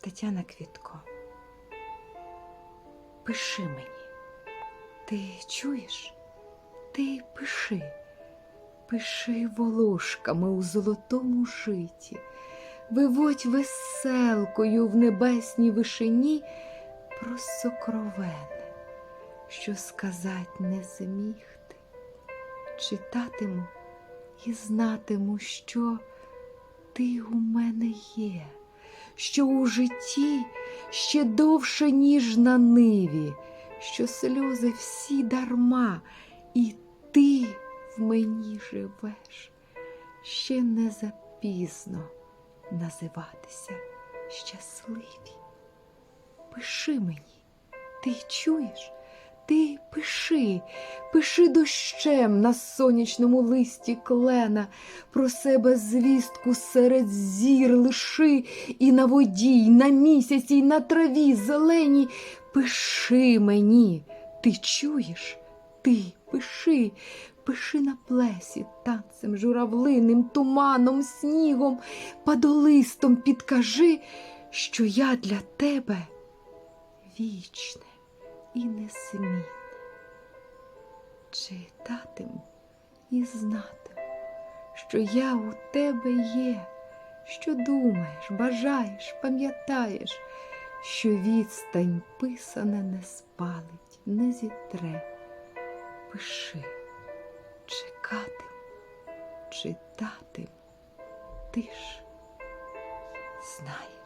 Тетяна Квітко, пиши мені. Ти чуєш? Ти пиши, пиши волошками у золотому житі, виводь веселкою в небесній вишині про сокровене, що сказать не зміг ти. Читатиму і знатиму, що ти у мене є, що у житті ще довше, ніж на ниві, що сльози всі дарма, і ти в мені живеш. Ще не запізно називатися щасливі. Пиши мені, ти чуєш? Ти пиши, пиши дощем на сонячному листі клена, про себе звістку серед зір лиши і на воді, й на місяці, й на траві зеленій. Пиши мені, ти чуєш? Ти пиши, пиши на плесі танцем журавлиним, туманом, снігом, падолистом. Підкажи, що я для тебе вічне і незмінне. Читатиму і знатиму, що я у тебе є, що думаєш, бажаєш, пам'ятаєш, що відстань писане не спалить, не зітре. Пиши, чекатиму, читатиму, ти ж знаєш.